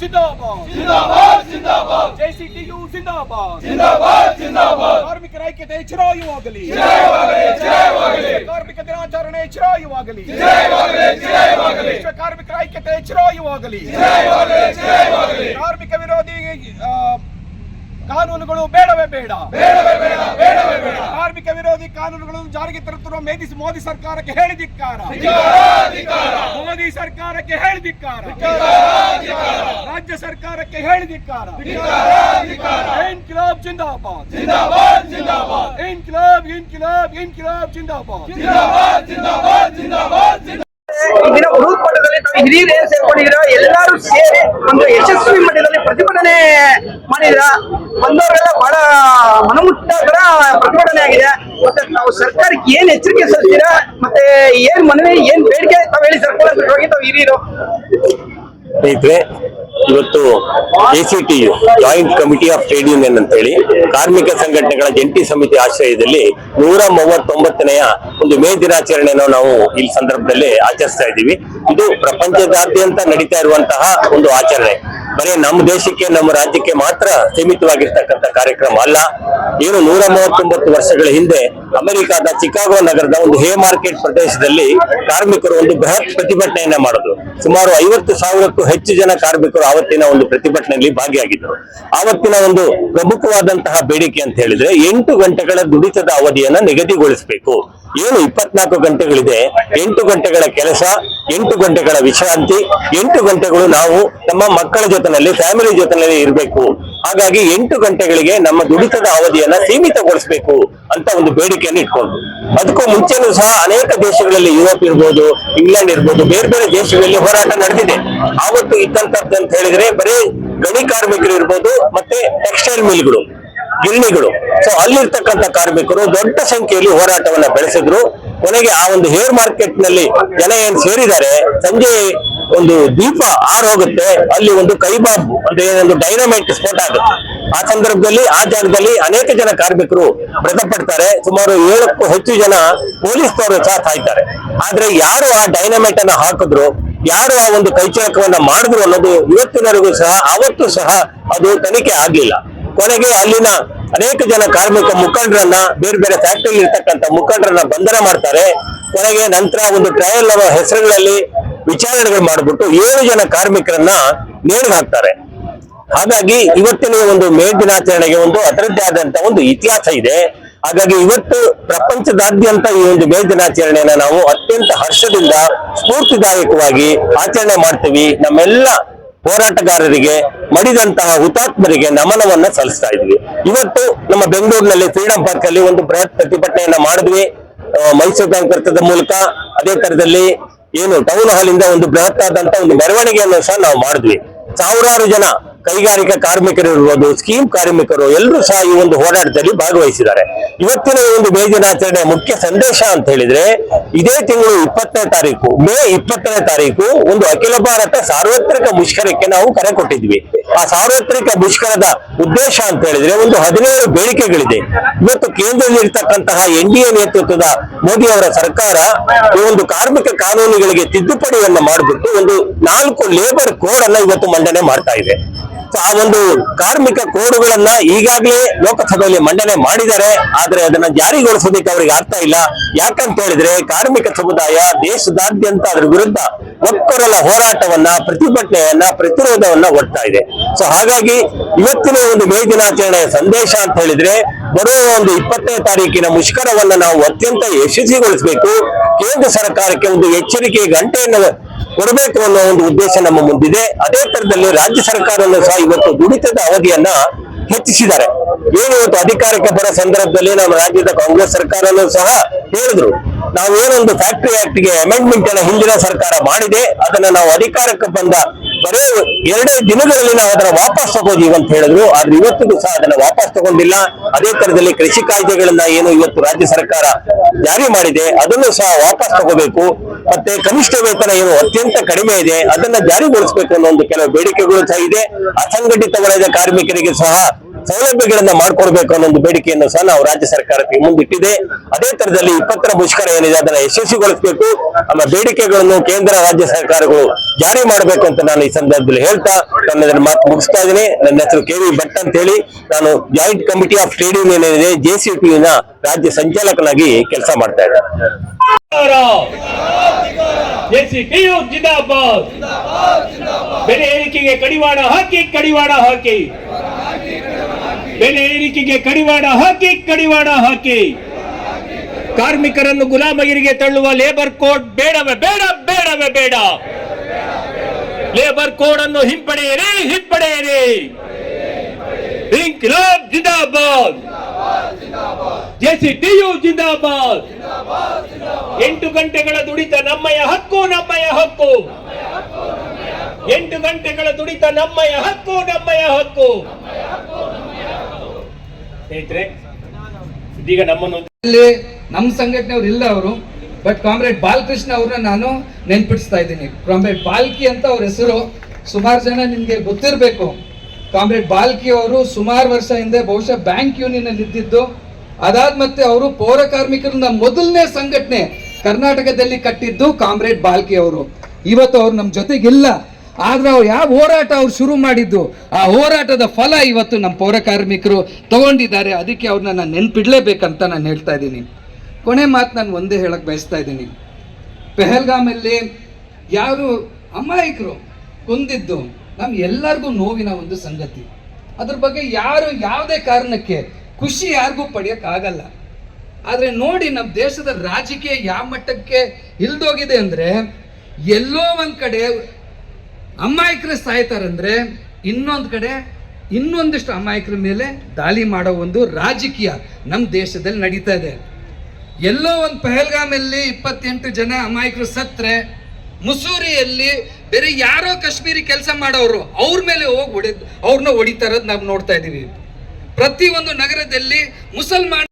ಜಿಂದಾಬಾದ್. ಜಿಂದಾಬಾದ್ ಜಿಂದಾಬಾದ್. ಜೆಸಿಟಿಯು ಜಿಂದಾಬಾದ್. ಜಿಂದಾಬಾದ್ ಜಿಂದಾಬಾದ್. ಕಾರ್ಮಿಕರ ಐಕ್ಯತೆ ಚಿರಾಯುವಾಗಲಿ. ಜಯವಾಗಲಿ ಕಾರ್ಮಿಕ ದಿನಾಚರಣೆ ಚಿರಾಯುವಾಗಲಿ. ಜಯವಾಗಲಿ ಚಿರಾಯುವಾಗಲಿ. ವಿಶ್ವ ಕಾರ್ಮಿಕರ ಐಕ್ಯತೆ ಚಿರಾಯುವಾಗಲಿ. ಜಯವಾಗಲಿ ಚಿರಾಯುವಾಗಲಿ. ಕಾರ್ಮಿಕ ವಿರೋಧಿ ಕಾನೂನುಗಳು ಬೇಡವೇ ಬೇಡ. ಬೇಡವೇ ಬೇಡ ಬೇಡವೇ ಬೇಡ ಕಾರ್ಮಿಕ ವಿರೋಧಿ ಕಾನೂನುಗಳನ್ನು ಜಾರಿಗೆ ತರುತ್ತಿರುವ ಮೇದಿ ಮೋದಿ ಸರ್ಕಾರಕ್ಕೆ ಹೇಳಿದಿಕ್ಕಾರ ಮೋದಿ ಸರ್ಕಾರಕ್ಕೆ ಹೇಳಿದಿಕ್ಕಾರ ರಾಜ್ಯ ಸರ್ಕಾರಕ್ಕೆ ಹೇಳಿದಿಕ್ಕಾರ ಇನ್ಕಿಲಾಬ್ ಜಿಂದಾಬಾದ್. ಜಿಂದಾಬಾದ್ ಜಿಂದಾಬಾದ್. ಇನ್ಕಿಲಾಬ್ ಇನ್ಕಿಲಾಬ್ ಇನ್ಕಿಲಾಬ್ ಜಿಂದಾಬಾದ್. ಜಿಂದಾಬಾದ್ ಜಿಂದಾಬಾದ್ ಜಿಂದಾಬಾದ್ ಜಿಂದಾಬಾದ್. ಈ ದಿನ ಬೃಹತ್ ಮಟ್ಟದಲ್ಲಿ ನಾವು ಹಿರಿಯರು ಏನ್ ಸೇರ್ಕೊಂಡಿದ್ದೀರಾ? ಎಲ್ಲರೂ ಸೇರಿ ಒಂದು ಯಶಸ್ವಿ ಮಟ್ಟದಲ್ಲಿ ಪ್ರತಿಭಟನೆ ಮಾಡಿದ್ರ ಬಂದವರೆಲ್ಲ ಬಹಳ ಮನಮುಟ್ಟ ಪ್ರತಿಭಟನೆ ಆಗಿದೆ. ನಾವು ಸರ್ಕಾರಕ್ಕೆ ಏನ್ ಎಚ್ಚರಿಕೆ ಸಲ್ಲಿಸ್ತೀರಾ ಮತ್ತೆ ಏನ್ ಮನವಿ, ಏನ್ ಬೇಡಿಕೆ ತಾವ್ ಹೇಳಿ ಸರ್ಕಾರ ಸ್ನೇಹಿತರೆ, ಇವತ್ತು joint committee of trade union ಅಂತೇಳಿ ಕಾರ್ಮಿಕ ಸಂಘಟನೆಗಳ ಜಂಟಿ ಸಮಿತಿ ಆಶ್ರಯದಲ್ಲಿ ನೂರ ಮೂವತ್ತೊಂಬತ್ತನೆಯ ಒಂದು ಮೇ ದಿನಾಚರಣೆಯನ್ನು ನಾವು ಈ ಸಂದರ್ಭದಲ್ಲಿ ಆಚರಿಸ್ತಾ ಇದ್ದೀವಿ. ಇದು ಪ್ರಪಂಚದಾದ್ಯಂತ ನಡೀತಾ ಇರುವಂತಹ ಒಂದು ಆಚರಣೆ. ಬರೀ ನಮ್ಮ ದೇಶಕ್ಕೆ, ನಮ್ಮ ರಾಜ್ಯಕ್ಕೆ ಮಾತ್ರ ಸೀಮಿತವಾಗಿರ್ತಕ್ಕಂಥ ಕಾರ್ಯಕ್ರಮ ಅಲ್ಲ. ಏನು ನೂರ ಮೂವತ್ತೊಂಬತ್ತು ವರ್ಷಗಳ ಹಿಂದೆ ಅಮೆರಿಕಾದ ಚಿಕಾಗೋ ನಗರದ ಒಂದು ಹೇ ಮಾರ್ಕೆಟ್ ಪ್ರದೇಶದಲ್ಲಿ ಕಾರ್ಮಿಕರು ಒಂದು ಬೃಹತ್ ಪ್ರತಿಭಟನೆಯನ್ನ ಮಾಡಿದ್ರು. ಸುಮಾರು ಐವತ್ತು ಸಾವಿರಕ್ಕೂ ಹೆಚ್ಚು ಜನ ಕಾರ್ಮಿಕರು ಆವತ್ತಿನ ಒಂದು ಪ್ರತಿಭಟನೆಯಲ್ಲಿ ಭಾಗಿಯಾಗಿದ್ದರು. ಆವತ್ತಿನ ಒಂದು ಪ್ರಮುಖವಾದಂತಹ ಬೇಡಿಕೆ ಅಂತ ಹೇಳಿದ್ರೆ ಎಂಟು ಗಂಟೆಗಳ ದುಡಿತದ ಅವಧಿಯನ್ನ ನಿಗದಿಗೊಳಿಸಬೇಕು. ಏನು ಇಪ್ಪತ್ನಾಲ್ಕು ಗಂಟೆಗಳಿದೆ, ಎಂಟು ಗಂಟೆಗಳ ಕೆಲಸ ಎಂಟು ಗಂಟೆಗಳ ವಿಶ್ರಾಂತಿ, ಎಂಟು ಗಂಟೆಗಳು ನಾವು ನಮ್ಮ ಮಕ್ಕಳ ಜೊತೆನಲ್ಲಿ ಫ್ಯಾಮಿಲಿ ಜೊತೆನಲ್ಲಿ ಇರಬೇಕು. ಹಾಗಾಗಿ ಎಂಟು ಗಂಟೆಗಳಿಗೆ ನಮ್ಮ ದುಡಿತದ ಅವಧಿಯನ್ನ ಸೀಮಿತಗೊಳಿಸಬೇಕು ಅಂತ ಒಂದು ಬೇಡಿಕೆಯನ್ನು ಇಟ್ಕೊಂಡು. ಅದಕ್ಕೂ ಮುಂಚೆನೂ ಸಹ ಅನೇಕ ದೇಶಗಳಲ್ಲಿ ಯುರೋಪ್ ಇರ್ಬೋದು, ಇಂಗ್ಲೆಂಡ್ ಇರ್ಬೋದು, ಬೇರೆ ಬೇರೆ ದೇಶಗಳಲ್ಲಿ ಹೋರಾಟ ನಡೆದಿದೆ. ಆವತ್ತು ಇದ್ದಂತದ್ದು ಅಂತ ಹೇಳಿದ್ರೆ ಬರೀ ಗಣಿ ಕಾರ್ಮಿಕರು ಇರ್ಬೋದು, ಮತ್ತೆ ಟೆಕ್ಸ್ಟೈಲ್ ಮಿಲ್ಗಳು ಗಿರಣಿಗಳು. ಸೊ ಅಲ್ಲಿರ್ತಕ್ಕಂಥ ಕಾರ್ಮಿಕರು ದೊಡ್ಡ ಸಂಖ್ಯೆಯಲ್ಲಿ ಹೋರಾಟವನ್ನ ಬೆಳೆಸಿದ್ರು. ಕೊನೆಗೆ ಆ ಒಂದು ಹೇರ್ ಮಾರ್ಕೆಟ್ನಲ್ಲಿ ಜನ ಏನ್ ಸೇರಿದ್ದಾರೆ, ಸಂಜೆ ಒಂದು ದೀಪ ಆರ್ ಹೋಗುತ್ತೆ ಅಲ್ಲಿ ಒಂದು ಕೈಬಾಬ್ ಅಂದ್ರೆ ಒಂದು ಡೈನಮೈಟ್ ಸ್ಫೋಟ ಆಗುತ್ತೆ. ಆ ಸಂದರ್ಭದಲ್ಲಿ, ಆ ಜಾಗದಲ್ಲಿ ಅನೇಕ ಜನ ಕಾರ್ಮಿಕರು ಮೃತಪಡ್ತಾರೆ. ಸುಮಾರು ಏಳಕ್ಕೂ ಹೆಚ್ಚು ಜನ ಪೊಲೀಸ್ನವರು ಸಹ ಸಾಯ್ತಾರೆ. ಆದ್ರೆ ಯಾರು ಆ ಡೈನಮೈಟ್ ಅನ್ನ ಹಾಕಿದ್ರು, ಯಾರು ಆ ಒಂದು ಕೈಚಳಕವನ್ನ ಮಾಡಿದ್ರು ಅನ್ನೋದು ಇವತ್ತಿನವರೆಗೂ ಸಹ, ಅವತ್ತು ಸಹ ಅದು ತನಿಖೆ ಆಗ್ಲಿಲ್ಲ. ಕೊನೆಗೆ ಅಲ್ಲಿನ ಅನೇಕ ಜನ ಕಾರ್ಮಿಕ ಮುಖಂಡರನ್ನ ಬೇರೆ ಬೇರೆ ಫ್ಯಾಕ್ಟರಿ ಇರ್ತಕ್ಕಂಥ ಮುಖಂಡರನ್ನ ಬಂಧನ ಮಾಡ್ತಾರೆ. ಕೊನೆಗೆ ನಂತರ ಒಂದು ಟ್ರಯಲ್ ಹೆಸರುಗಳಲ್ಲಿ ವಿಚಾರಣೆಗಳು ಮಾಡಿಬಿಟ್ಟು ಏಳು ಜನ ಕಾರ್ಮಿಕರನ್ನ ನೇಣು ಹಾಕ್ತಾರೆ. ಹಾಗಾಗಿ ಇವತ್ತಿನ ಒಂದು ಮೇ ದಿನಾಚರಣೆಗೆ ಒಂದು ಅದರದ್ದೇ ಆದಂತ ಒಂದು ಇತಿಹಾಸ ಇದೆ. ಹಾಗಾಗಿ ಇವತ್ತು ಪ್ರಪಂಚದಾದ್ಯಂತ ಈ ಒಂದು ಮೇ ದಿನಾಚರಣೆಯನ್ನ ನಾವು ಅತ್ಯಂತ ಹರ್ಷದಿಂದ, ಸ್ಫೂರ್ತಿದಾಯಕವಾಗಿ ಆಚರಣೆ ಮಾಡ್ತೀವಿ. ನಮ್ಮೆಲ್ಲ ಹೋರಾಟಗಾರರಿಗೆ, ಮಡಿದಂತಹ ಹುತಾತ್ಮರಿಗೆ ನಮನವನ್ನ ಸಲ್ಲಿಸ್ತಾ ಇದ್ವಿ. ಇವತ್ತು ನಮ್ಮ ಬೆಂಗಳೂರಿನಲ್ಲಿ ಫ್ರೀಡಂ ಪಾರ್ಕ್ ಅಲ್ಲಿ ಒಂದು ಬೃಹತ್ ಪ್ರತಿಭಟನೆಯನ್ನ ಮಾಡಿದ್ವಿ. ಮೈಸೂರು ಕಾರ್ಯಕರ್ತದ ಮೂಲಕ ಅದೇ ತರದಲ್ಲಿ ಏನು ಟೌನ್ ಹಾಲ್ ಇಂದ ಒಂದು ಬೃಹತ್ ಆದಂತ ಒಂದು ಮೆರವಣಿಗೆಯನ್ನು ಸಹ ನಾವು ಮಾಡಿದ್ವಿ. ಸಾವಿರಾರು ಜನ ಕೈಗಾರಿಕಾ ಕಾರ್ಮಿಕರು ಇರ್ಬೋದು ಸ್ಕೀಮ್ ಕಾರ್ಮಿಕರು ಎಲ್ಲರೂ ಸಹ ಈ ಒಂದು ಹೋರಾಟದಲ್ಲಿ ಭಾಗವಹಿಸಿದ್ದಾರೆ. ಇವತ್ತಿನ ಒಂದು ಮೇ ದಿನಾಚರಣೆ ಮುಖ್ಯ ಸಂದೇಶ ಅಂತ ಹೇಳಿದ್ರೆ, ಇದೇ ತಿಂಗಳು ಇಪ್ಪತ್ತನೇ ತಾರೀಕು, ಮೇ ಇಪ್ಪತ್ತನೇ ತಾರೀಕು ಒಂದು ಅಖಿಲ ಭಾರತ ಸಾರ್ವತ್ರಿಕ ಮುಷ್ಕರಕ್ಕೆ ನಾವು ಕರೆ ಕೊಟ್ಟಿದ್ವಿ. ಆ ಸಾರ್ವತ್ರಿಕ ಮುಷ್ಕರದ ಉದ್ದೇಶ ಅಂತ ಹೇಳಿದ್ರೆ ಒಂದು ಹದಿನೇಳು ಬೇಡಿಕೆಗಳಿದೆ. ಇವತ್ತು ಕೇಂದ್ರದಲ್ಲಿ ಇರ್ತಕ್ಕಂತಹ ಎನ್ ಡಿ ಎ ನೇತೃತ್ವದ ಮೋದಿ ಅವರ ಸರ್ಕಾರ ಈ ಒಂದು ಕಾರ್ಮಿಕ ಕಾನೂನುಗಳಿಗೆ ತಿದ್ದುಪಡಿಯನ್ನು ಮಾಡಿಬಿಟ್ಟು ಒಂದು ನಾಲ್ಕು ಲೇಬರ್ ಕೋಡ್ ಅನ್ನ ಇವತ್ತು ಮಂಡನೆ ಮಾಡ್ತಾ ಇದೆ. ಆ ಒಂದು ಕಾರ್ಮಿಕ ಕೋಡುಗಳನ್ನ ಈಗಾಗಲೇ ಲೋಕಸಭೆಯಲ್ಲಿ ಮಂಡನೆ ಮಾಡಿದ್ದಾರೆ. ಆದ್ರೆ ಅದನ್ನ ಜಾರಿಗೊಳಿಸೋದಕ್ಕೆ ಅವರಿಗೆ ಅರ್ಥ ಇಲ್ಲ. ಯಾಕಂತ ಹೇಳಿದ್ರೆ ಕಾರ್ಮಿಕ ಸಮುದಾಯ ದೇಶದಾದ್ಯಂತ ಅದರ ವಿರುದ್ಧ ಒಕ್ಕೊರಲ ಹೋರಾಟವನ್ನ, ಪ್ರತಿಭಟನೆಯನ್ನ, ಪ್ರತಿರೋಧವನ್ನ ಒಡ್ತಾ ಇದೆ. ಸೊ ಹಾಗಾಗಿ ಇವತ್ತಿನ ಒಂದು ಮೇ ದಿನಾಚರಣೆಯ ಸಂದೇಶ ಅಂತ ಹೇಳಿದ್ರೆ ಬರುವ ಒಂದು ಇಪ್ಪತ್ತನೇ ತಾರೀಕಿನ ಮುಷ್ಕರವನ್ನ ನಾವು ಅತ್ಯಂತ ಯಶಸ್ವಿಗೊಳಿಸಬೇಕು. ಕೇಂದ್ರ ಸರ್ಕಾರಕ್ಕೆ ಒಂದು ಎಚ್ಚರಿಕೆ, ಗಂಟೆಯನ್ನು ಕೊಡಬೇಕು ಅನ್ನೋ ಒಂದು ಉದ್ದೇಶ ನಮ್ಮ ಮುಂದಿದೆ. ಅದೇ ತರದಲ್ಲಿ ರಾಜ್ಯ ಸರ್ಕಾರವನ್ನು ಸಹ ಇವತ್ತು ದುಡಿತದ ಅವಧಿಯನ್ನ ಹೆಚ್ಚಿಸಿದ್ದಾರೆ. ಏನು ಇವತ್ತು ಅಧಿಕಾರಕ್ಕೆ ಬರೋ ಸಂದರ್ಭದಲ್ಲಿ ನಮ್ಮ ರಾಜ್ಯದ ಕಾಂಗ್ರೆಸ್ ಸರ್ಕಾರನೂ ಸಹ ಹೇಳಿದ್ರು ನಾವು ಏನೊಂದು ಫ್ಯಾಕ್ಟರಿ ಆಕ್ಟ್ಗೆ ಅಮೆಂಡ್ಮೆಂಟ್ ಅನ್ನ ಹಿಂದಿನ ಸರ್ಕಾರ ಮಾಡಿದೆ, ಅದನ್ನ ನಾವು ಅಧಿಕಾರಕ್ಕೆ ಬಂದ ಬರೇ ಎರಡೇ ದಿನಗಳಲ್ಲಿ ನಾವು ಅದನ್ನ ವಾಪಸ್ ತಗೋದೀವಿ ಅಂತ ಹೇಳಿದ್ರು. ಆದ್ರೆ ಇವತ್ತಿಗೂ ಸಹ ಅದನ್ನ ವಾಪಸ್ ತಗೊಂಡಿಲ್ಲ. ಅದೇ ತರದಲ್ಲಿ ಕೃಷಿ ಕಾಯ್ದೆಗಳನ್ನ ಏನು ಇವತ್ತು ರಾಜ್ಯ ಸರ್ಕಾರ ಜಾರಿ ಮಾಡಿದೆ, ಅದನ್ನು ಸಹ ವಾಪಸ್ ತಗೋಬೇಕು. ಮತ್ತೆ ಕನಿಷ್ಠ ವೇತನ ಏನು ಅತ್ಯಂತ ಕಡಿಮೆ ಇದೆ, ಅದನ್ನ ಜಾರಿಗೊಳಿಸಬೇಕು ಅನ್ನೋ ಒಂದು ಕೆಲವು ಬೇಡಿಕೆಗಳು ಸಹ ಇದೆ. ಅಸಂಘಟಿತ ವಲಯದ ಕಾರ್ಮಿಕರಿಗೆ ಸಹ ಸೌಲಭ್ಯಗಳನ್ನ ಮಾಡ್ಕೊಡ್ಬೇಕು ಅನ್ನೋ ಒಂದು ಬೇಡಿಕೆಯನ್ನು ಸಹ ನಾವು ರಾಜ್ಯ ಸರ್ಕಾರಕ್ಕೆ ಮುಂದಿಟ್ಟಿದೆ. ಅದೇ ತರದಲ್ಲಿ ಇಪ್ಪತ್ತರ ಮುಷ್ಕರ ಏನಿದೆ, ಅದನ್ನ ಯಶಸ್ವಿಗೊಳಿಸಬೇಕು. ನಮ್ಮ ಬೇಡಿಕೆಗಳನ್ನು ಕೇಂದ್ರ, ರಾಜ್ಯ ಸರ್ಕಾರಗಳು ಜಾರಿ ಮಾಡಬೇಕು ಅಂತ ನಾನು ಈ ಸಂದರ್ಭದಲ್ಲಿ ಹೇಳ್ತಾ ನನ್ನ ಮಾತು ಮುಗಿಸ್ತಾ ಇದ್ದೀನಿ. ನನ್ನ ಹೆಸರು ಕೆ ವಿ ಭಟ್ ಅಂತ ಹೇಳಿ ನಾನು joint committee of trade union ಏನಿದೆ, ಜೆ ಸಿ ನ ರಾಜ್ಯ ಸಂಚಾಲಕನಾಗಿ ಕೆಲಸ ಮಾಡ್ತಾ ಜಿಂದಾಬಾದ್. ಬೆಲೆ ಏರಿಕೆಗೆ ಕಡಿವಾಣ ಹಾಕಿ ಕಡಿವಾಣ ಹಾಕಿ. ಬೆಲೆ ಏರಿಕೆಗೆ ಕಡಿವಾಣ ಹಾಕಿ ಕಡಿವಾಣ ಹಾಕಿ. ಕಾರ್ಮಿಕರನ್ನು ಗುಲಾಮಗಿರಿಗೆ ತಳ್ಳುವ ಲೇಬರ್ ಕೋಡ್ ಬೇಡವೇ ಬೇಡ ಬೇಡವೇ ಬೇಡ. ಲೇಬರ್ ಕೋಡ್ ಅನ್ನು ಹಿಂಪಡೆಯಿರಿ ಹಿಂಪಡೆಯಿರಿ. ಇನ್ಕಿಲಾಬ್ ಜಿಂದಾಬಾದ್ ಜೆಸಿಟಿಯು ಜಿಂದಾಬಾದ್ ಎಂಟು ಗಂಟೆಗಳ ದುಡಿತ ನಮ್ಮಯ ಹಕ್ಕು ನಮ್ಮಯ ಹಕ್ಕು. ಎಂಟು ಗಂಟೆಗಳ ದುಡಿತ ನಮ್ಮಯ ಹಕ್ಕು ನಮ್ಮಯ ಹಕ್ಕು. ಸ್ನೇಹಿತರೆ, ಇದೀಗ ನಮ್ಮನ್ನು ನಮ್ಮ ಸಂಘಟನೆಯವ್ರು ಇಲ್ಲ ಅವರು ಬಟ್ ಕಾಮ್ರೇಡ್ ಬಾಲಕೃಷ್ಣ ಅವ್ರನ್ನ ನಾನು ನೆನ್ಪಿಡಿಸ್ತಾ ಇದ್ದೀನಿ. ಕಾಮ್ರೇಡ್ ಬಾಲ್ಕಿ ಅಂತ ಅವ್ರ ಹೆಸರು, ಸುಮಾರು ಜನ ನಿಮಗೆ ಗೊತ್ತಿರಬೇಕು. ಕಾಮ್ರೇಡ್ ಬಾಲ್ಕಿ ಅವರು ಸುಮಾರು ವರ್ಷ ಹಿಂದೆ ಬಹುಶಃ ಬ್ಯಾಂಕ್ ಯೂನಿಯನ್ ಅಲ್ಲಿ ಇದ್ದಿದ್ದು. ಅದಾದ ಮತ್ತೆ ಅವರು ಪೌರ ಕಾರ್ಮಿಕರನ್ನ ಮೊದಲನೇ ಸಂಘಟನೆ ಕರ್ನಾಟಕದಲ್ಲಿ ಕಟ್ಟಿದ್ದು ಕಾಮ್ರೇಡ್ ಬಾಲ್ಕಿ ಅವರು. ಇವತ್ತು ಅವ್ರು ನಮ್ಮ ಜೊತೆಗಿಲ್ಲ. ಆದ್ರೆ ಅವ್ರು ಯಾವ ಹೋರಾಟ ಅವ್ರು ಶುರು ಮಾಡಿದ್ದು? ಆ ಹೋರಾಟದ ಫಲ ಇವತ್ತು ನಮ್ಮ ಪೌರ ಕಾರ್ಮಿಕರು ತಗೊಂಡಿದ್ದಾರೆ. ಅದಕ್ಕೆ ಅವ್ರನ್ನ ನಾನು ನೆನ್ಪಿಡ್ಲೇಬೇಕಂತ ನಾನು ಹೇಳ್ತಾ ಇದ್ದೀನಿ. ಕೊನೆ ಮಾತು ನಾನು ಒಂದೇ ಹೇಳಕ್ ಬಯಸ್ತಾ ಇದ್ದೀನಿ. ಪೆಹಲ್ಗಾಮಲ್ಲಿ ಯಾರು ಅಮಾಯಕರು ಕೊಂದಿದ್ದು ನಮ್ ಎಲ್ಲರಿಗೂ ನೋವಿನ ಒಂದು ಸಂಗತಿ. ಅದ್ರ ಬಗ್ಗೆ ಯಾರು ಯಾವುದೇ ಕಾರಣಕ್ಕೆ ಖುಷಿ ಯಾರಿಗೂ ಪಡೆಯಕ್ ಆಗಲ್ಲ ಆದ್ರೆ ನೋಡಿ ನಮ್ಮ ದೇಶದ ರಾಜಕೀಯ ಯಾವ ಮಟ್ಟಕ್ಕೆ ಇಲ್ದೋಗಿದೆ ಅಂದ್ರೆ ಎಲ್ಲೋ ಒಂದ್ ಕಡೆ ಅಮಾಯಕರು ಸಾಯ್ತಾರಂದ್ರೆ ಇನ್ನೊಂದು ಕಡೆ ಇನ್ನೊಂದಿಷ್ಟು ಅಮಾಯಕರ ಮೇಲೆ ದಾಳಿ ಮಾಡೋ ಒಂದು ರಾಜಕೀಯ ನಮ್ಮ ದೇಶದಲ್ಲಿ ನಡೀತಾ ಇದೆ. ಎಲ್ಲೋ ಒಂದು ಪಹಲ್ಗಾಮಲ್ಲಿ ಇಪ್ಪತ್ತೆಂಟು ಜನ ಅಮಾಯಕರು ಸತ್ರೆ, ಮುಸೂರಿಯಲ್ಲಿ ಬೇರೆ ಯಾರೋ ಕಾಶ್ಮೀರಿ ಕೆಲಸ ಮಾಡೋರು ಅವ್ರ ಮೇಲೆ ಹೋಗಿ ಹೊಡೆದ್ ಅವ್ರನ್ನ ಹೊಡಿತಾ ಇರೋದು ನಾವು ನೋಡ್ತಾ ಇದ್ದೀವಿ ಪ್ರತಿ ಒಂದು ನಗರದಲ್ಲಿ ಮುಸಲ್ಮಾನ